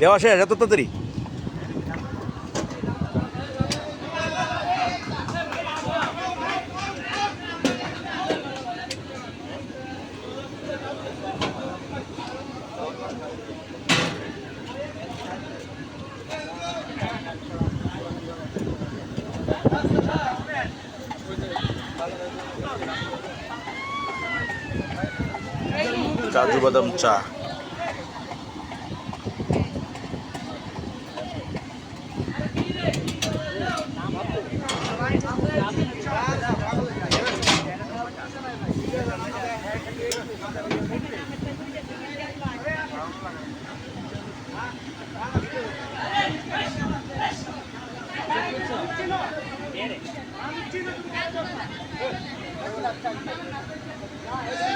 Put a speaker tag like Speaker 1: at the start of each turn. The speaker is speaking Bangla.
Speaker 1: দেওয়া শেষ এত তাড়াতাড়ি? কাজু বাদাম চা Thank you.